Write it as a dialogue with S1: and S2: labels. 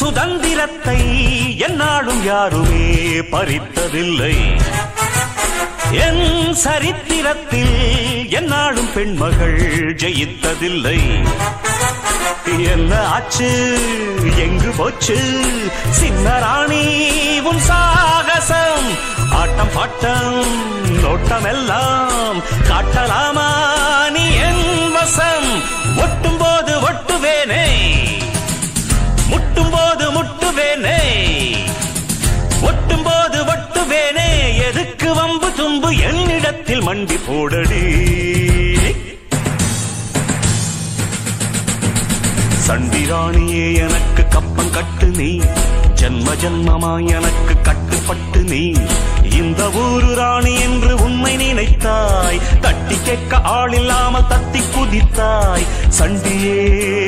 S1: சுதந்திரத்தை என்னாலும் யாருமே பறித்ததில்லை. என் சரித்திரத்தில் என்னாலும் பெண்மகள் ஜெயித்ததில்லை. என்ன ஆச்சு? எங்கு போச்சு? சின்ன ராணி உன் சாகசம். ஆட்டம் பாட்டம் நோட்டம் எல்லாம் என்னிடத்தில் மண்டி போடடி. சண்டிராணியே எனக்கு கப்பம் கட்டு நீ. ஜன்ம ஜன்மமா எனக்கு கட்டுப்பட்டு நீ. இந்த ஊரு ராணி என்று உண்மை நினைத்தாய். தட்டி கேட்க ஆள் இல்லாமல் தத்தி குதித்தாய். சண்டியே